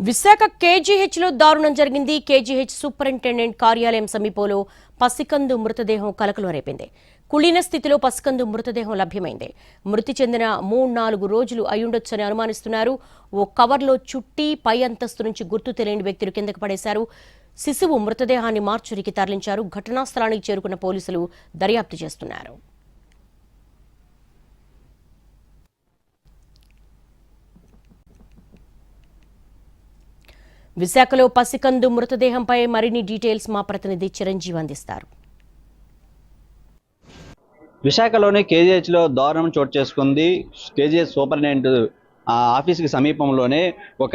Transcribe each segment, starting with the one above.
విశాఖ కేజీహెచ్లో దారుణం జరిగింది. KGH superintendent కార్యాలయం సమీపంలో పసికందు మృతదేహం కలకలు రేపింది. కుళిన స్థితిలో పసికందు మృతదేహం లభ్యమైంది. మృతి చెందిన మూడు నాలుగు రోజులు అయ్యుండొచ్చని అనుమానిస్తున్నారు. ఓ కవర్లో చుట్టి పై అంతస్తు నుంచి గుర్తు తెలియని వ్యక్తులు కిందకు పడేశారు. శిశువు మృతదేహాన్ని మార్చురికి తరలించారు. ఘటనా స్థలానికి చేరుకున్న పోలీసులు దర్యాప్తు చేస్తున్నారు. విశాఖలో పసికందు మృతదేహంపై మరిన్ని డీటెయిల్స్ మా ప్రతినిధి చిరంజీవి అందిస్తారు. విశాఖలోని కేజీహెచ్లో దారుణం చోటు చేసుకుంది. కేజీహెచ్ సూపరింటెండెంట్ ఆ ఆఫీస్కి సమీపంలోనే ఒక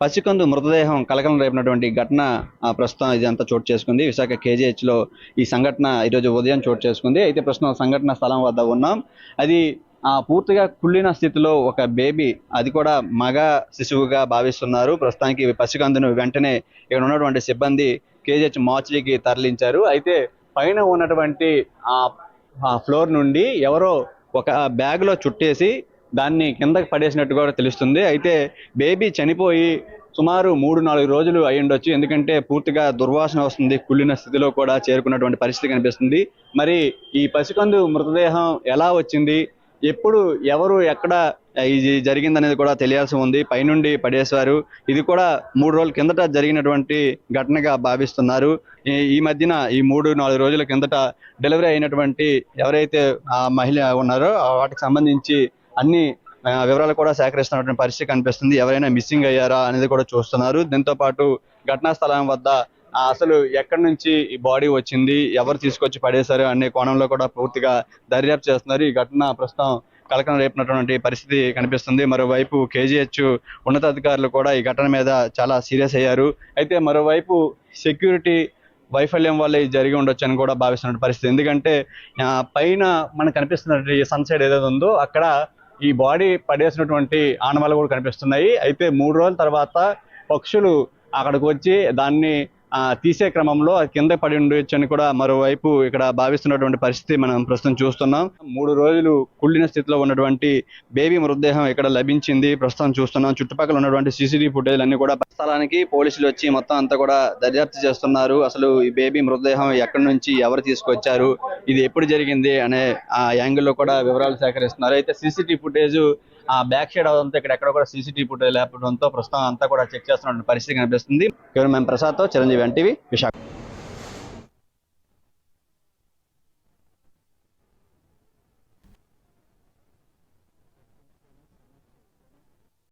పసికందు మృతదేహం కలకలం రేపినటువంటి ఘటన ఆ, ప్రస్తుతం ఇదంతా చోటు చేసుకుంది. విశాఖ కేజీహెచ్లో ఈ సంఘటన ఈరోజు ఉదయం చోటు చేసుకుంది. అయితే ప్రస్తుతం సంఘటన స్థలం వద్ద ఉన్నాం. అది పూర్తిగా కుళ్ళిన స్థితిలో ఒక బేబీ అది కూడా మగ శిశువుగా భావిస్తున్నారు. ప్రస్తుతానికి పసికందును వెంటనే ఇక్కడ ఉన్నటువంటి సిబ్బంది కేజీహెచ్ మార్చికి తరలించారు. అయితే పైన ఉన్నటువంటి ఆ ఫ్లోర్ నుండి ఎవరో ఒక బ్యాగ్లో చుట్టేసి దాన్ని కిందకి పడేసినట్టు కూడా తెలుస్తుంది. అయితే బేబీ చనిపోయి సుమారు మూడు నాలుగు రోజులు అయి ఉండొచ్చు ఎందుకంటే పూర్తిగా దుర్వాసన వస్తుంది కుళ్ళిన స్థితిలో కూడా చేరుకున్నటువంటి పరిస్థితి కనిపిస్తుంది. మరి ఈ పసికందు మృతదేహం ఎలా వచ్చింది? ఎప్పుడు ఎవరు ఎక్కడ ఇది జరిగిందనేది కూడా తెలియాల్సి ఉంది. పైనుండి పడేశారు. ఇది కూడా మూడు రోజుల కిందట జరిగినటువంటి ఘటనగా భావిస్తున్నారు. ఈ- ఈ మధ్యన ఈ మూడు నాలుగు రోజుల కిందట డెలివరీ అయినటువంటి ఎవరైతే ఆ మహిళ ఉన్నారో వాటికి సంబంధించి అన్ని వివరాలు కూడా సేకరిస్తున్నటువంటి పరిస్థితి కనిపిస్తుంది. ఎవరైనా మిస్సింగ్ అయ్యారా అనేది కూడా చూస్తున్నారు. దీంతో పాటు ఘటనా స్థలం వద్ద అసలు ఎక్కడి నుంచి ఈ బాడీ వచ్చింది ఎవరు తీసుకొచ్చి పడేశారు అనే కోణంలో కూడా పూర్తిగా దర్యాప్తు చేస్తున్నారు. ఈ ఘటన ప్రస్తుతం కలకలం రేపినటువంటి పరిస్థితి కనిపిస్తుంది. మరోవైపు కేజీహెచ్ ఉన్నతాధికారులు కూడా ఈ ఘటన మీద చాలా సీరియస్ అయ్యారు. అయితే మరోవైపు సెక్యూరిటీ వైఫల్యం వల్ల ఇది జరిగి ఉండొచ్చు అని కూడా భావిస్తున్న పరిస్థితి. ఎందుకంటే పైన మనకు కనిపిస్తున్నటువంటి సన్సైడ్ ఏదైతే ఉందో అక్కడ ఈ బాడీ పడేసినటువంటి ఆనవాళ్ళు కూడా కనిపిస్తున్నాయి. అయితే మూడు రోజుల తర్వాత పక్షులు అక్కడికి వచ్చి దాన్ని తీసే క్రమంలో కింద పడి ఉండొచ్చు అని కూడా మరోవైపు ఇక్కడ భావిస్తున్నటువంటి పరిస్థితి మనం ప్రస్తుతం చూస్తున్నాం. మూడు రోజులు కుళ్ళిన స్థితిలో ఉన్నటువంటి బేబీ మృతదేహం ఇక్కడ లభించింది. ప్రస్తుతం చూస్తున్నాం. చుట్టుపక్కల ఉన్నటువంటి సీసీటీవీ ఫుటేజ్ అన్ని కూడా స్థలానికి పోలీసులు వచ్చి మొత్తం అంతా కూడా దర్యాప్తు చేస్తున్నారు. అసలు ఈ బేబీ మృతదేహం ఎక్కడి నుంచి ఎవరు తీసుకొచ్చారు? ఇది ఎప్పుడు జరిగింది? అనే ఆ యాంగిల్లో కూడా వివరాలు సేకరిస్తున్నారు. అయితే సీసీటీవీ ఫుటేజ్ ఆ బ్యాక్ సైడ్ అదంతా ఇక్కడ ఎక్కడ కూడా సీసీటీవీ ఫుటేజ్ లేకపోవడంతో ప్రస్తుతం అంతా కూడా చెక్ చేస్తున్న పరిస్థితి కనిపిస్తుంది. కేవలం మేము ప్రసాద్తో చిరంజీవి ఎన్టీవీ విశాఖ.